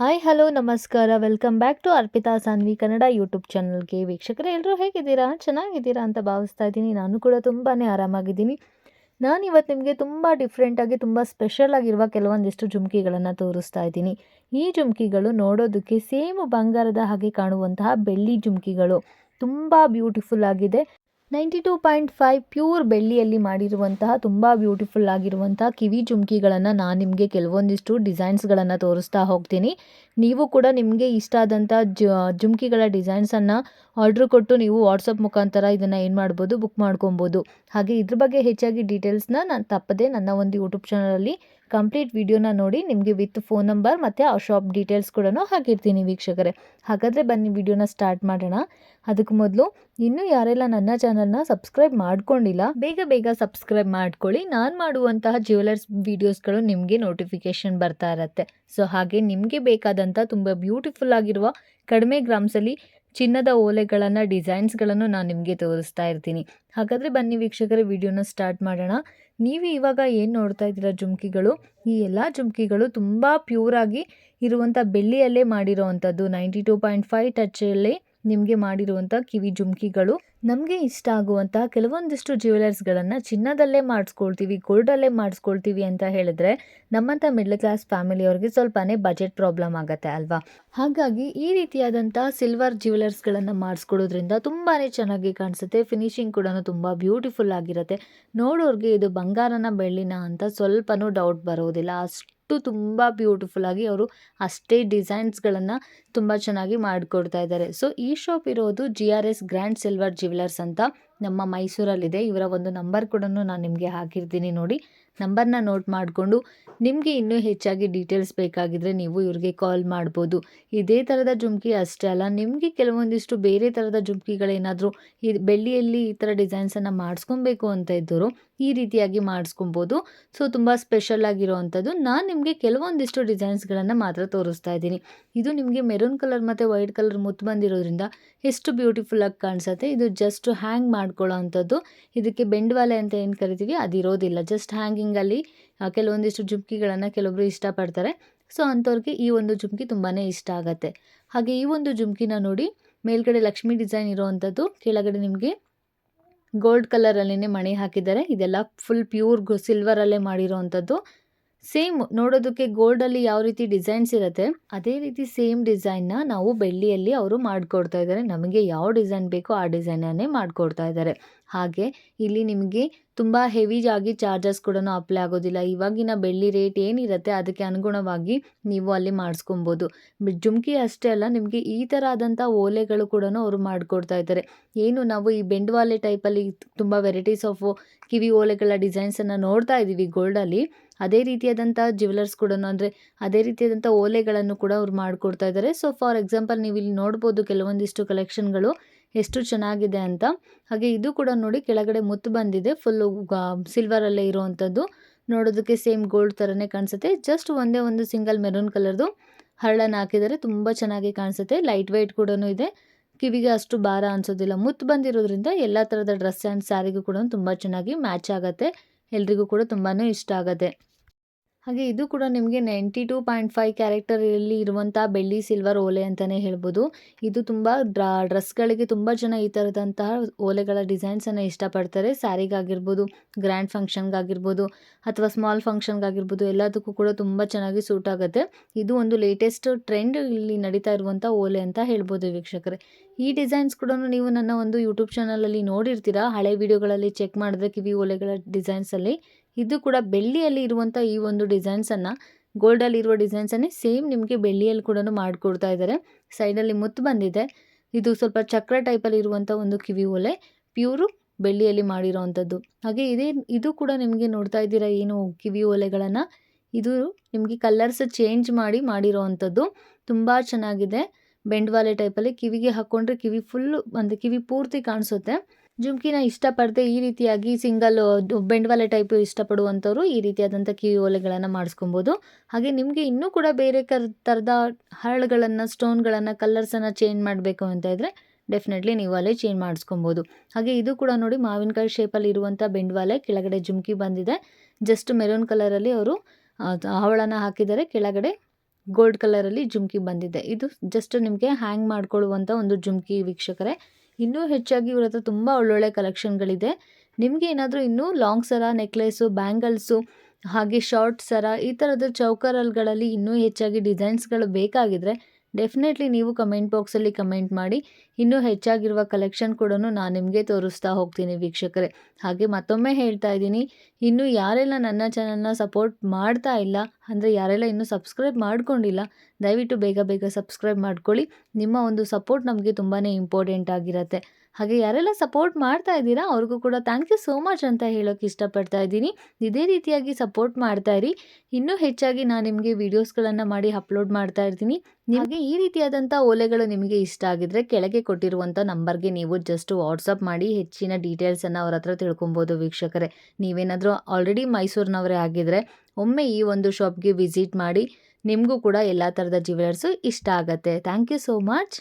Hi, hello, ನಮಸ್ಕಾರ. Welcome back to Arpita Saanvi Kannada YouTube ಚಾನಲ್ಗೆ. ವೀಕ್ಷಕರೇ, ಎಲ್ಲರೂ ಹೇಗಿದ್ದೀರಾ? ಚೆನ್ನಾಗಿದ್ದೀರಾ ಅಂತ ಭಾವಿಸ್ತಾ ಇದ್ದೀನಿ. ನಾನು ಕೂಡ ತುಂಬಾ ಆರಾಮಾಗಿದ್ದೀನಿ. ನಾನು ಇವತ್ತು ನಿಮಗೆ ತುಂಬ ಡಿಫ್ರೆಂಟಾಗಿ ತುಂಬ ಸ್ಪೆಷಲ್ ಆಗಿರುವ ಕೆಲವೊಂದಿಷ್ಟು ಜುಮ್ಕಿಗಳನ್ನು ತೋರಿಸ್ತಾ ಇದ್ದೀನಿ. ಈ ಜುಮ್ಕಿಗಳು ನೋಡೋದಕ್ಕೆ ಸೇಮ್ ಬಂಗಾರದ ಹಾಗೆ ಕಾಣುವಂತಹ ಬೆಳ್ಳಿ ಜುಮ್ಕಿಗಳು. ತುಂಬ ಬ್ಯೂಟಿಫುಲ್ ಆಗಿದೆ. Ninety two point five pure ಬೆಳ್ಳಿಯಲ್ಲಿ ಮಾಡಿರುವಂತಹ ತುಂಬ ಬ್ಯೂಟಿಫುಲ್ ಆಗಿರುವಂತಹ ಕಿವಿ ಜುಮ್ಕಿಗಳನ್ನು ನಾನು ನಿಮಗೆ ಕೆಲವೊಂದಿಷ್ಟು ಡಿಸೈನ್ಸ್ಗಳನ್ನು ತೋರಿಸ್ತಾ ಹೋಗ್ತೀನಿ. ನೀವು ಕೂಡ ನಿಮಗೆ ಇಷ್ಟ ಆದಂಥ ಜುಮ್ಕಿಗಳ ಡಿಸೈನ್ಸನ್ನು ಆರ್ಡ್ರ್ ಕೊಟ್ಟು ನೀವು ವಾಟ್ಸಪ್ ಮುಖಾಂತರ ಇದನ್ನು ಏನು ಮಾಡ್ಬೋದು, ಬುಕ್ ಮಾಡ್ಕೊಬೋದು. ಹಾಗೆ ಇದ್ರ ಬಗ್ಗೆ ಹೆಚ್ಚಾಗಿ ಡೀಟೇಲ್ಸ್ನ ನಾನು ತಪ್ಪದೆ ನನ್ನ ಒಂದು ಯೂಟ್ಯೂಬ್ ಚಾನಲಲ್ಲಿ ಕಂಪ್ಲೀಟ್ ವಿಡಿಯೋನ ನೋಡಿ ನಿಮಗೆ ವಿತ್ ಫೋನ್ ನಂಬರ್ ಮತ್ತು ಆ ಶಾಪ್ ಡೀಟೇಲ್ಸ್ ಕೂಡ ಹಾಕಿರ್ತೀನಿ ವೀಕ್ಷಕರೇ. ಹಾಗಾದರೆ ಬನ್ನಿ ವಿಡಿಯೋನ ಸ್ಟಾರ್ಟ್ ಮಾಡೋಣ. ಅದಕ್ಕೆ ಮೊದಲು ಇನ್ನೂ ಯಾರೆಲ್ಲ ನನ್ನ ಚಾನಲ್ನ ಸಬ್ಸ್ಕ್ರೈಬ್ ಮಾಡ್ಕೊಂಡಿಲ್ಲ, ಬೇಗ ಬೇಗ ಸಬ್ಸ್ಕ್ರೈಬ್ ಮಾಡ್ಕೊಳ್ಳಿ. ನಾನು ಮಾಡುವಂತಹ ಜ್ಯುವೆಲರ್ಸ್ ವೀಡಿಯೋಸ್ಗಳು ನಿಮಗೆ ನೋಟಿಫಿಕೇಶನ್ ಬರ್ತಾ ಇರತ್ತೆ. ಸೊ ಹಾಗೆ ನಿಮಗೆ ಬೇಕಾದಂಥ ತುಂಬ ಬ್ಯೂಟಿಫುಲ್ ಆಗಿರುವ ಕಡಿಮೆ ಗ್ರಾಮ್ಸಲ್ಲಿ ಚಿನ್ನದ ಓಲೆಗಳನ್ನು, ಡಿಸೈನ್ಸ್ಗಳನ್ನು ನಾನು ನಿಮಗೆ ತೋರಿಸ್ತಾ ಇರ್ತೀನಿ. ಹಾಗಾದರೆ ಬನ್ನಿ ವೀಕ್ಷಕರೇ, ವಿಡಿಯೋನ ಸ್ಟಾರ್ಟ್ ಮಾಡೋಣ. ನೀವು ಇವಾಗ ಏನು ನೋಡ್ತಾ ಇದ್ದೀರಾ ಜುಮ್ಕಿಗಳು? ಈ ಎಲ್ಲ ಜುಮ್ಕಿಗಳು ತುಂಬ ಪ್ಯೂರಾಗಿ ಇರುವಂಥ ಬೆಳ್ಳಿಯಲ್ಲೇ ಮಾಡಿರೋ ಅಂಥದ್ದು. ನೈಂಟಿ ಟೂ ಪಾಯಿಂಟ್ ಫೈವ್ ಟಚಲ್ಲೇ ನಿಮಗೆ ಮಾಡಿರುವಂಥ ಕಿವಿ ಜುಮ್ಕಿಗಳು. ನಮಗೆ ಇಷ್ಟ ಆಗುವಂತಹ ಕೆಲವೊಂದಿಷ್ಟು ಜ್ಯುವೆಲರ್ಸ್ಗಳನ್ನು ಚಿನ್ನದಲ್ಲೇ ಮಾಡಿಸ್ಕೊಳ್ತೀವಿ ಗೋಲ್ಡಲ್ಲೇ ಮಾಡಿಸ್ಕೊಳ್ತೀವಿ ಅಂತ ಹೇಳಿದ್ರೆ ನಮ್ಮಂಥ ಮಿಡ್ಲ್ ಕ್ಲಾಸ್ ಫ್ಯಾಮಿಲಿಯವ್ರಿಗೆ ಸ್ವಲ್ಪನೇ ಬಜೆಟ್ ಪ್ರಾಬ್ಲಮ್ ಆಗುತ್ತೆ ಅಲ್ವಾ? ಹಾಗಾಗಿ ಈ ರೀತಿಯಾದಂಥ ಸಿಲ್ವರ್ ಜ್ಯುವೆಲರ್ಸ್ಗಳನ್ನು ಮಾಡಿಸ್ಕೊಡೋದ್ರಿಂದ ತುಂಬಾ ಚೆನ್ನಾಗಿ ಕಾಣಿಸುತ್ತೆ. ಫಿನಿಶಿಂಗ್ ಕೂಡ ತುಂಬ ಬ್ಯೂಟಿಫುಲ್ ಆಗಿರುತ್ತೆ. ನೋಡೋರಿಗೆ ಇದು ಬಂಗಾರನ ಬೆಳ್ಳಿನ ಅಂತ ಸ್ವಲ್ಪನೂ ಡೌಟ್ ಬರೋದಿಲ್ಲ. ಅಷ್ಟು ಅಷ್ಟು ತುಂಬ ಬ್ಯೂಟಿಫುಲ್ ಆಗಿ ಅವರು ಅಷ್ಟೇ ಡಿಸೈನ್ಸ್ಗಳನ್ನು ತುಂಬ ಚೆನ್ನಾಗಿ ಮಾಡಿಕೊಡ್ತಾ ಇದ್ದಾರೆ. ಸೊ ಈ ಶಾಪ್ ಇರೋದು G R S grand silver jewellers ಅಂತ. ನಮ್ಮ ಮೈಸೂರಲ್ಲಿದೆ. ಇವರ ಒಂದು ನಂಬರ್ ಕೂಡ ನಾನು ನಿಮಗೆ ಹಾಕಿರ್ತೀನಿ ನೋಡಿ. ನಂಬರ್ನ ನೋಟ್ ಮಾಡಿಕೊಂಡು ನಿಮಗೆ ಇನ್ನೂ ಹೆಚ್ಚಾಗಿ ಡೀಟೇಲ್ಸ್ ಬೇಕಾಗಿದ್ದರೆ ನೀವು ಇವ್ರಿಗೆ ಕಾಲ್ ಮಾಡ್ಬೋದು. ಇದೇ ಥರದ ಜುಮ್ಕಿ ಅಷ್ಟೇ ಅಲ್ಲ, ನಿಮಗೆ ಕೆಲವೊಂದಿಷ್ಟು ಬೇರೆ ಥರದ ಜುಮ್ಕಿಗಳೇನಾದರೂ ಈ ಬೆಳ್ಳಿಯಲ್ಲಿ ಈ ಥರ ಡಿಸೈನ್ಸನ್ನು ಮಾಡಿಸ್ಕೊಬೇಕು ಅಂತ ಇದ್ದರು ಈ ರೀತಿಯಾಗಿ ಮಾಡಿಸ್ಕೊಬೋದು. ಸೊ, ತುಂಬ ಸ್ಪೆಷಲ್ ಆಗಿರೋವಂಥದ್ದು ನಾನು ನಿಮಗೆ ಕೆಲವೊಂದಿಷ್ಟು ಡಿಸೈನ್ಸ್ಗಳನ್ನು ಮಾತ್ರ ತೋರಿಸ್ತಾ ಇದ್ದೀನಿ. ಇದು ನಿಮಗೆ ಮೆರೂನ್ ಕಲರ್ ಮತ್ತು ವೈಟ್ ಕಲರ್ ಮುತ್ತು ಬಂದಿರೋದ್ರಿಂದ ಎಷ್ಟು ಬ್ಯೂಟಿಫುಲ್ ಆಗಿ ಕಾಣಿಸುತ್ತೆ. ಇದು ಜಸ್ಟ್ ಹ್ಯಾಂಗ್ ಮಾಡ್ಕೊಳ್ಳೋ ಅಂಥದ್ದು. ಇದಕ್ಕೆ ಬೆಂಡ್ವಾಲೆ ಅಂತ ಏನು ಕರಿತೀವಿ? ಅದಿರೋದಿಲ್ಲ ಜಸ್ಟ್ ಹ್ಯಾಂಗಿಂಗಲ್ಲಿ ಕೆಲವೊಂದಿಷ್ಟು ಜುಮ್ಕಿಗಳನ್ನು ಕೆಲವೊಬ್ರು ಇಷ್ಟಪಡ್ತಾರೆ. ಸೊ ಅಂಥವ್ರಿಗೆ ಈ ಒಂದು ಜುಮ್ಕಿ ತುಂಬಾ ಇಷ್ಟ ಆಗುತ್ತೆ. ಹಾಗೆ ಈ ಒಂದು ಜುಮ್ಕಿನ ನೋಡಿ ಮೇಲ್ಗಡೆ ಲಕ್ಷ್ಮಿ ಡಿಸೈನ್ ಇರೋವಂಥದ್ದು ಕೆಳಗಡೆ ನಿಮಗೆ ಗೋಲ್ಡ್ ಕಲರಲ್ಲೇ ಮಣಿ ಹಾಕಿದ್ದಾರೆ. ಇದೆಲ್ಲ ಫುಲ್ ಪ್ಯೂರ್ ಸಿಲ್ವರಲ್ಲೇ ಮಾಡಿರೋವಂಥದ್ದು ಸೇಮ್ ನೋಡೋದಕ್ಕೆ ಗೋಲ್ಡಲ್ಲಿ ಯಾವ ರೀತಿ ಡಿಸೈನ್ಸ್ ಇರುತ್ತೆ, ಅದೇ ರೀತಿ ಸೇಮ್ ಡಿಸೈನ್ನ ನಾವು ಬೆಳ್ಳಿಯಲ್ಲಿ ಅವರು ಮಾಡಿಕೊಡ್ತಾ ಇದ್ದಾರೆ. ನಮಗೆ ಯಾವ ಡಿಸೈನ್ ಬೇಕೋ ಆ ಡಿಸೈನನ್ನೇ ಮಾಡಿಕೊಡ್ತಾ ಇದ್ದಾರೆ. ಹಾಗೆ ಇಲ್ಲಿ ನಿಮಗೆ ತುಂಬ ಹೆವಿ ಆಗಿ ಚಾರ್ಜಸ್ ಕೂಡ ಅಪ್ಲೈ ಆಗೋದಿಲ್ಲ. ಇವಾಗಿನ ಬೆಳ್ಳಿ ರೇಟ್ ಏನಿರುತ್ತೆ ಅದಕ್ಕೆ ಅನುಗುಣವಾಗಿ ನೀವು ಅಲ್ಲಿ ಮಾಡಿಸ್ಕೊಬೋದು. ಜುಮ್ಕಿ ಅಷ್ಟೇ ಅಲ್ಲ, ನಿಮಗೆ ಈ ಥರ ಆದಂಥ ಓಲೆಗಳು ಕೂಡ ಅವರು ಮಾಡಿಕೊಡ್ತಾ ಇದ್ದಾರೆ. ಏನು ನಾವು ಈ ಬೆಂಡ್ವಾಲೆ ಟೈಪಲ್ಲಿ ತುಂಬ ವೆರೈಟೀಸ್ ಆಫ್ ಕಿವಿ ಓಲೆಗಳ ಡಿಸೈನ್ಸನ್ನು ನೋಡ್ತಾ ಇದ್ದೀವಿ ಗೋಲ್ಡಲ್ಲಿ ಅದೇ ರೀತಿಯಾದಂಥ ಜ್ಯುವೆಲರ್ಸ್ ಕೂಡ ಅಂದರೆ ಅದೇ ರೀತಿಯಾದಂಥ ಓಲೆಗಳನ್ನು ಕೂಡ ಅವ್ರು ಮಾಡಿಕೊಡ್ತಾ ಇದ್ದಾರೆ. ಸೊ ಫಾರ್ ಎಕ್ಸಾಂಪಲ್ ನೀವು ಇಲ್ಲಿ ನೋಡ್ಬೋದು ಕೆಲವೊಂದಿಷ್ಟು ಕಲೆಕ್ಷನ್ಗಳು ಎಷ್ಟು ಚೆನ್ನಾಗಿದೆ ಅಂತ. ಹಾಗೆ ಇದು ಕೂಡ ನೋಡಿ ಕೆಳಗಡೆ ಮುತ್ತು ಬಂದಿದೆ. ಫುಲ್ಲು ಸಿಲ್ವರಲ್ಲೇ ಇರುವಂಥದ್ದು ನೋಡೋದಕ್ಕೆ ಸೇಮ್ ಗೋಲ್ಡ್ ಥರನೇ ಕಾಣಿಸುತ್ತೆ. ಜಸ್ಟ್ ಒಂದೇ ಒಂದು ಸಿಂಗಲ್ ಮೆರೂನ್ ಕಲರ್ದು ಹರಳನ್ನು ಹಾಕಿದರೆ ತುಂಬ ಚೆನ್ನಾಗಿ ಕಾಣಿಸುತ್ತೆ. ಲೈಟ್ ವೈಟ್ ಕೂಡ ಇದೆ. ಕಿವಿಗೆ ಅಷ್ಟು ಭಾರ ಅನಿಸೋದಿಲ್ಲ. ಮುತ್ತು ಬಂದಿರೋದ್ರಿಂದ ಎಲ್ಲ ಥರದ ಡ್ರೆಸ್ ಆ್ಯಂಡ್ ಸ್ಯಾರಿಗೂ ಕೂಡ ತುಂಬ ಚೆನ್ನಾಗಿ ಮ್ಯಾಚ್ ಆಗುತ್ತೆ. ಎಲ್ರಿಗೂ ಕೂಡ ತುಂಬಾ ಇಷ್ಟ ಆಗುತ್ತೆ. ಹಾಗೆ ಇದು ಕೂಡ ನಿಮಗೆ ನೈಂಟಿ ಟೂ ಪಾಯಿಂಟ್ ಫೈವ್ ಕ್ಯಾರೆಕ್ಟರಲ್ಲಿ ಇರುವಂಥ ಬೆಳ್ಳಿ ಸಿಲ್ವರ್ ಓಲೆ ಅಂತಲೇ ಹೇಳ್ಬೋದು. ಇದು ತುಂಬ ಡ್ರಾ, ಡ್ರೆಸ್ಗಳಿಗೆ ತುಂಬ ಜನ ಈ ಥರದಂತಹ ಓಲೆಗಳ ಡಿಸೈನ್ಸನ್ನು ಇಷ್ಟಪಡ್ತಾರೆ. ಸ್ಯಾರಿಗಾಗಿರ್ಬೋದು ಗ್ರ್ಯಾಂಡ್ ಫಂಕ್ಷನ್ಗಾಗಿರ್ಬೋದು ಅಥವಾ ಸ್ಮಾಲ್ ಫಂಕ್ಷನ್ಗಾಗಿರ್ಬೋದು ಎಲ್ಲದಕ್ಕೂ ಕೂಡ ತುಂಬ ಚೆನ್ನಾಗಿ ಸೂಟ್ ಆಗುತ್ತೆ. ಇದು ಒಂದು ಲೇಟೆಸ್ಟ್ ಟ್ರೆಂಡ್ ಇಲ್ಲಿ ನಡೀತಾ ಇರುವಂಥ ಓಲೆ ಅಂತ ಹೇಳ್ಬೋದು ವೀಕ್ಷಕರೇ. ಈ ಡಿಸೈನ್ಸ್ ಕೂಡ ನೀವು ನನ್ನ ಒಂದು ಯೂಟ್ಯೂಬ್ ಚಾನಲಲ್ಲಿ ನೋಡಿರ್ತೀರಾ? ಹಳೆ ವಿಡಿಯೋಗಳಲ್ಲಿ ಚೆಕ್ ಮಾಡಿದ್ರೆ ಕಿವಿ ಓಲೆಗಳ ಡಿಸೈನ್ಸಲ್ಲಿ ಇದು ಕೂಡ ಬೆಳ್ಳಿಯಲ್ಲಿ ಇರುವಂಥ ಈ ಒಂದು ಡಿಸೈನ್ಸನ್ನು ಗೋಲ್ಡಲ್ಲಿ ಇರುವ ಡಿಸೈನ್ಸನ್ನೇ ಸೇಮ್ ನಿಮಗೆ ಬೆಳ್ಳಿಯಲ್ಲಿ ಕೂಡ ಮಾಡಿಕೊಡ್ತಾ ಇದ್ದಾರೆ ಸೈಡಲ್ಲಿ ಮುತ್ತು ಬಂದಿದೆ. ಇದು ಸ್ವಲ್ಪ ಚಕ್ರ ಟೈಪಲ್ಲಿ ಇರುವಂಥ ಒಂದು ಕಿವಿ ಓಲೆ ಪ್ಯೂರು ಬೆಳ್ಳಿಯಲ್ಲಿ ಮಾಡಿರೋವಂಥದ್ದು. ಹಾಗೆ ಇದೇ ಇದು ಕೂಡ ನಿಮಗೆ ನೋಡ್ತಾ ಇದ್ದೀರಾ ಏನು ಕಿವಿ ಓಲೆಗಳನ್ನು? ಇದು ನಿಮಗೆ ಕಲರ್ಸ್ ಚೇಂಜ್ ಮಾಡಿ ಮಾಡಿರೋ ಅಂಥದ್ದು ತುಂಬ ಚೆನ್ನಾಗಿದೆ. ಬೆಂಡ್ವಾಲೆ ಟೈಪಲ್ಲಿ ಕಿವಿಗೆ ಹಾಕ್ಕೊಂಡ್ರೆ ಕಿವಿ ಫುಲ್ಲು ಅಂದರೆ ಕಿವಿ ಪೂರ್ತಿ ಕಾಣಿಸುತ್ತೆ. ಜುಮ್ಕಿನ ಇಷ್ಟಪಡದೆ ಈ ರೀತಿಯಾಗಿ ಸಿಂಗಲ್ ಬೆಂಡ್ವಾಲೆ ಟೈಪ್ ಇಷ್ಟಪಡುವಂಥವ್ರು ಈ ರೀತಿಯಾದಂಥ ಕಿವಿ ಓಲೆಗಳನ್ನು ಮಾಡಿಸ್ಕೊಬೋದು. ಹಾಗೆ ನಿಮಗೆ ಇನ್ನೂ ಕೂಡ ಬೇರೆ ಕರ್, ಥರದ ಹರಳುಗಳನ್ನು, ಸ್ಟೋನ್ಗಳನ್ನು, ಕಲರ್ಸನ್ನು ಚೇಂಜ್ ಮಾಡಬೇಕು ಅಂತ ಇದ್ದರೆ ಡೆಫಿನೆಟ್ಲಿ ನೀವು ಅಲ್ಲೇ ಚೇಂಜ್ ಮಾಡಿಸ್ಕೊಬೋದು. ಹಾಗೆ ಇದು ಕೂಡ ನೋಡಿ ಮಾವಿನಕಾಯಿ ಶೇಪಲ್ಲಿ ಇರುವಂಥ ಬೆಂಡ್ವಾಲೆ ಕೆಳಗಡೆ ಜುಮ್ಕಿ ಬಂದಿದೆ. ಜಸ್ಟ್ ಮೆರೂನ್ ಕಲರಲ್ಲಿ ಅವರು ಹವಳನ ಹಾಕಿದ್ದಾರೆ. ಕೆಳಗಡೆ ಗೋಲ್ಡ್ ಕಲರಲ್ಲಿ ಜುಮ್ಕಿ ಬಂದಿದೆ. ಇದು ಜಸ್ಟ್ ನಿಮಗೆ ಹ್ಯಾಂಗ್ ಮಾಡ್ಕೊಳ್ಳುವಂಥ ಒಂದು ಜುಮ್ಕಿ ವೀಕ್ಷಕರೇ. ಇನ್ನೂ ಹೆಚ್ಚಾಗಿ ಇವ್ರ ಹತ್ರ ತುಂಬ ಒಳ್ಳೊಳ್ಳೆ ಕಲೆಕ್ಷನ್ಗಳಿದೆ. ನಿಮಗೆ ಏನಾದರೂ ಇನ್ನೂ ಲಾಂಗ್ ಸರ, ನೆಕ್ಲೆಸು, ಬ್ಯಾಂಗಲ್ಸು, ಹಾಗೆ ಶಾರ್ಟ್ ಸರ, ಈ ಥರದ ಚೌಕರಲ್ಗಳಲ್ಲಿ ಇನ್ನೂ ಹೆಚ್ಚಾಗಿ ಡಿಸೈನ್ಸ್ಗಳು ಬೇಕಾಗಿದ್ದರೆ ಡೆಫಿನೆಟ್ಲಿ ನೀವು ಕಮೆಂಟ್ ಬಾಕ್ಸಲ್ಲಿ ಕಮೆಂಟ್ ಮಾಡಿ. ಇನ್ನೂ ಹೆಚ್ಚಾಗಿರುವ ಕಲೆಕ್ಷನ್ ಕೂಡ ನಾನು ನಿಮಗೆ ತೋರಿಸ್ತಾ ಹೋಗ್ತೀನಿ ವೀಕ್ಷಕರೇ. ಹಾಗೆ ಮತ್ತೊಮ್ಮೆ ಹೇಳ್ತಾ ಇದ್ದೀನಿ, ಇನ್ನೂ ಯಾರೆಲ್ಲ ನನ್ನ ಚಾನಲ್ನ ಸಪೋರ್ಟ್ ಮಾಡ್ತಾ ಇಲ್ಲ, ಅಂದರೆ ಯಾರೆಲ್ಲ ಇನ್ನೂ ಸಬ್ಸ್ಕ್ರೈಬ್ ಮಾಡ್ಕೊಂಡಿಲ್ಲ ದಯವಿಟ್ಟು ಬೇಗ ಬೇಗ ಸಬ್ಸ್ಕ್ರೈಬ್ ಮಾಡ್ಕೊಳ್ಳಿ. ನಿಮ್ಮ ಒಂದು ಸಪೋರ್ಟ್ ನಮಗೆ ತುಂಬಾ ಇಂಪಾರ್ಟೆಂಟ್ ಆಗಿರುತ್ತೆ. ಹಾಗೆ ಯಾರೆಲ್ಲ ಸಪೋರ್ಟ್ ಮಾಡ್ತಾ ಇದ್ದೀರಾ, ಅವ್ರಿಗೂ ಕೂಡ ಥ್ಯಾಂಕ್ ಯು ಸೋ ಮಚ್ ಅಂತ ಹೇಳೋಕ್ಕೆ ಇಷ್ಟಪಡ್ತಾ ಇದ್ದೀನಿ. ಇದೇ ರೀತಿಯಾಗಿ ಸಪೋರ್ಟ್ ಮಾಡ್ತಾ ಇರಿ. ಇನ್ನೂ ಹೆಚ್ಚಾಗಿ ನಾನು ನಿಮಗೆ ವೀಡಿಯೋಸ್ಗಳನ್ನು ಮಾಡಿ ಅಪ್ಲೋಡ್ ಮಾಡ್ತಾ ಇರ್ತೀನಿ. ನಿಮಗೆ ಈ ರೀತಿಯಾದಂಥ ಓಲೆಗಳು ನಿಮಗೆ ಇಷ್ಟ ಆಗಿದ್ರೆ ಕೆಳಗೆ ಕೊಟ್ಟಿರುವಂಥ ನಂಬರ್ಗೆ ನೀವು ಜಸ್ಟ್ ವಾಟ್ಸಪ್ ಮಾಡಿ ಹೆಚ್ಚಿನ ಡೀಟೇಲ್ಸನ್ನು ಅವ್ರ ಹತ್ರ ತಿಳ್ಕೊಬೋದು ವೀಕ್ಷಕರೇ. ನೀವೇನಾದರೂ ಆಲ್ರೆಡಿ ಮೈಸೂರಿನವರೇ ಆಗಿದ್ದರೆ ಒಮ್ಮೆ ಈ ಒಂದು ಶಾಪ್ಗೆ ವಿಸಿಟ್ ಮಾಡಿ ನಿಮಗೂ ಕೂಡ ಎಲ್ಲ ಥರದ ಜ್ಯುವೆಲರ್ಸು ಇಷ್ಟ ಆಗುತ್ತೆ. Thank you so much